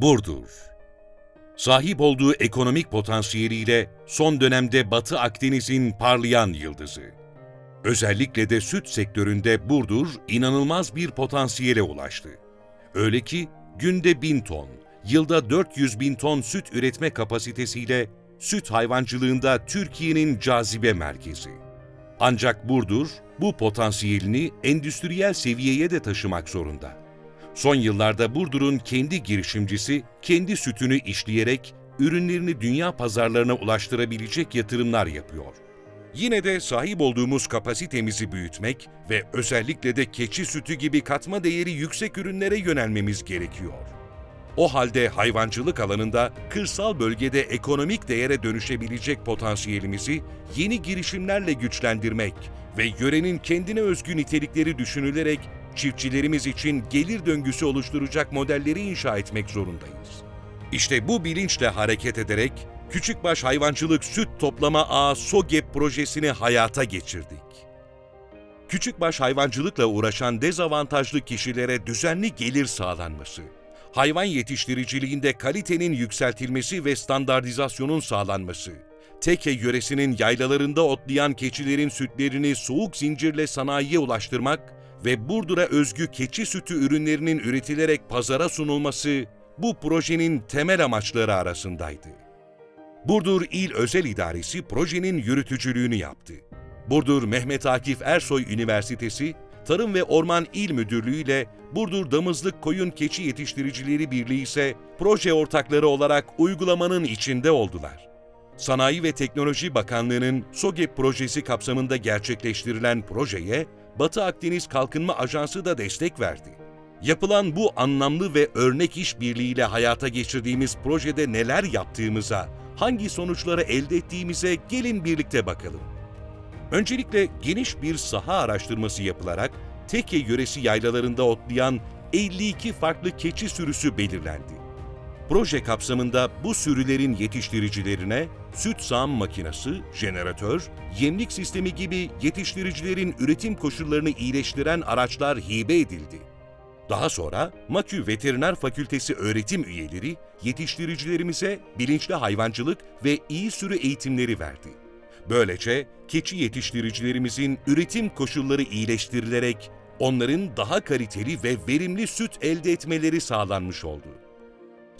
Burdur. Sahip olduğu ekonomik potansiyeliyle son dönemde Batı Akdeniz'in parlayan yıldızı. Özellikle de süt sektöründe Burdur inanılmaz bir potansiyele ulaştı. Öyle ki günde 1000 ton, yılda 400 bin ton süt üretme kapasitesiyle süt hayvancılığında Türkiye'nin cazibe merkezi. Ancak Burdur bu potansiyelini endüstriyel seviyeye de taşımak zorunda. Son yıllarda Burdur'un kendi girişimcisi kendi sütünü işleyerek ürünlerini dünya pazarlarına ulaştırabilecek yatırımlar yapıyor. Yine de sahip olduğumuz kapasitemizi büyütmek ve özellikle de keçi sütü gibi katma değeri yüksek ürünlere yönelmemiz gerekiyor. O halde hayvancılık alanında kırsal bölgede ekonomik değere dönüşebilecek potansiyelimizi yeni girişimlerle güçlendirmek ve yörenin kendine özgü nitelikleri düşünülerek çiftçilerimiz için gelir döngüsü oluşturacak modelleri inşa etmek zorundayız. İşte bu bilinçle hareket ederek Küçükbaş Hayvancılık Süt Toplama Ağı SOGEP projesini hayata geçirdik. Küçükbaş hayvancılıkla uğraşan dezavantajlı kişilere düzenli gelir sağlanması, hayvan yetiştiriciliğinde kalitenin yükseltilmesi ve standartizasyonun sağlanması, Teke yöresinin yaylalarında otlayan keçilerin sütlerini soğuk zincirle sanayiye ulaştırmak ve Burdur'a özgü keçi sütü ürünlerinin üretilerek pazara sunulması bu projenin temel amaçları arasındaydı. Burdur İl Özel İdaresi projenin yürütücülüğünü yaptı. Burdur Mehmet Akif Ersoy Üniversitesi, Tarım ve Orman İl Müdürlüğü ile Burdur Damızlık Koyun Keçi Yetiştiricileri Birliği ise proje ortakları olarak uygulamanın içinde oldular. Sanayi ve Teknoloji Bakanlığı'nın SOGEP projesi kapsamında gerçekleştirilen projeye Batı Akdeniz Kalkınma Ajansı da destek verdi. Yapılan bu anlamlı ve örnek işbirliğiyle hayata geçirdiğimiz projede neler yaptığımıza, hangi sonuçları elde ettiğimize gelin birlikte bakalım. Öncelikle geniş bir saha araştırması yapılarak Teke yöresi yaylalarında otlayan 52 farklı keçi sürüsü belirlendi. Proje kapsamında bu sürülerin yetiştiricilerine süt sağım makinesi, jeneratör, yemlik sistemi gibi yetiştiricilerin üretim koşullarını iyileştiren araçlar hibe edildi. Daha sonra MAKÜ Veteriner Fakültesi öğretim üyeleri yetiştiricilerimize bilinçli hayvancılık ve iyi sürü eğitimleri verdi. Böylece keçi yetiştiricilerimizin üretim koşulları iyileştirilerek onların daha kaliteli ve verimli süt elde etmeleri sağlanmış oldu.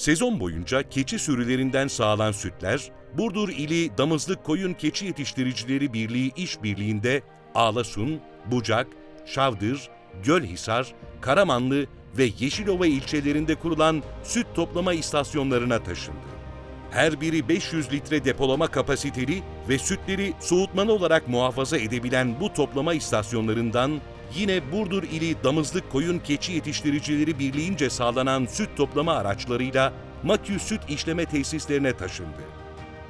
Sezon boyunca keçi sürülerinden sağlanan sütler, Burdur ili Damızlık Koyun Keçi Yetiştiricileri Birliği İşbirliği'nde Ağlasun, Bucak, Şavdır, Gölhisar, Karamanlı ve Yeşilova ilçelerinde kurulan süt toplama istasyonlarına taşındı. Her biri 500 litre depolama kapasiteli ve sütleri soğutmalı olarak muhafaza edebilen bu toplama istasyonlarından yine Burdur ili Damızlık Koyun Keçi Yetiştiricileri Birliği'nce sağlanan süt toplama araçlarıyla Makü Süt İşleme Tesislerine taşındı.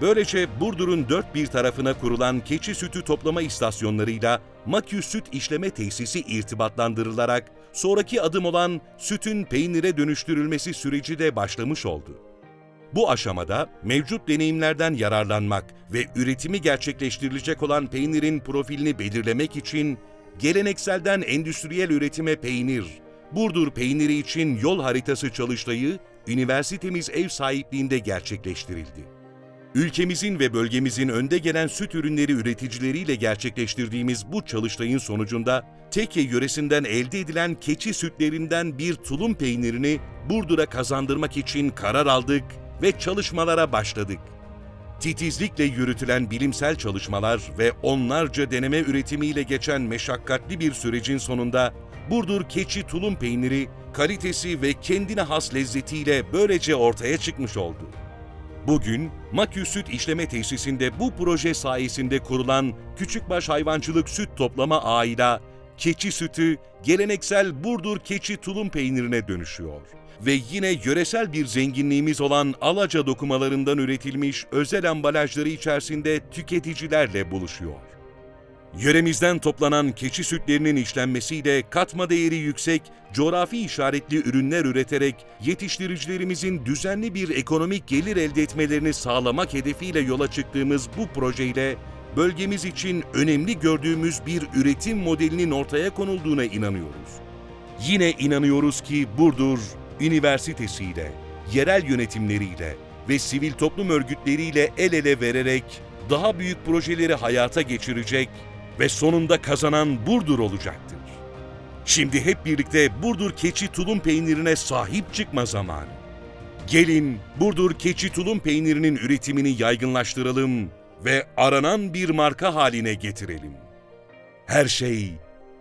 Böylece Burdur'un dört bir tarafına kurulan keçi sütü toplama istasyonlarıyla Makü Süt İşleme Tesisi irtibatlandırılarak sonraki adım olan sütün peynire dönüştürülmesi süreci de başlamış oldu. Bu aşamada mevcut deneyimlerden yararlanmak ve üretimi gerçekleştirilecek olan peynirin profilini belirlemek için gelenekselden endüstriyel üretime peynir, Burdur peyniri için yol haritası çalıştayı üniversitemiz ev sahipliğinde gerçekleştirildi. Ülkemizin ve bölgemizin önde gelen süt ürünleri üreticileriyle gerçekleştirdiğimiz bu çalıştayın sonucunda Teke yöresinden elde edilen keçi sütlerinden bir tulum peynirini Burdur'a kazandırmak için karar aldık ve çalışmalara başladık. Titizlikle yürütülen bilimsel çalışmalar ve onlarca deneme üretimiyle geçen meşakkatli bir sürecin sonunda Burdur keçi tulum peyniri kalitesi ve kendine has lezzetiyle böylece ortaya çıkmış oldu. Bugün Makü Süt İşleme Tesisinde bu proje sayesinde kurulan Küçükbaş Hayvancılık Süt Toplama Ağı'yla keçi sütü geleneksel Burdur keçi tulum peynirine dönüşüyor. Ve yine yöresel bir zenginliğimiz olan Alaca dokumalarından üretilmiş özel ambalajları içerisinde tüketicilerle buluşuyor. Yöremizden toplanan keçi sütlerinin işlenmesiyle katma değeri yüksek, coğrafi işaretli ürünler üreterek yetiştiricilerimizin düzenli bir ekonomik gelir elde etmelerini sağlamak hedefiyle yola çıktığımız bu projeyle bölgemiz için önemli gördüğümüz bir üretim modelinin ortaya konulduğuna inanıyoruz. Yine inanıyoruz ki Burdur Üniversitesi'yle yerel yönetimleriyle ve sivil toplum örgütleriyle el ele vererek daha büyük projeleri hayata geçirecek ve sonunda kazanan Burdur olacaktır. Şimdi hep birlikte Burdur keçi tulum peynirine sahip çıkma zamanı. Gelin Burdur keçi tulum peynirinin üretimini yaygınlaştıralım ve aranan bir marka haline getirelim. Her şey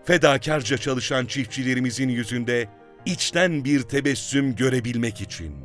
fedakarca çalışan çiftçilerimizin yüzünde içten bir tebessüm görebilmek için.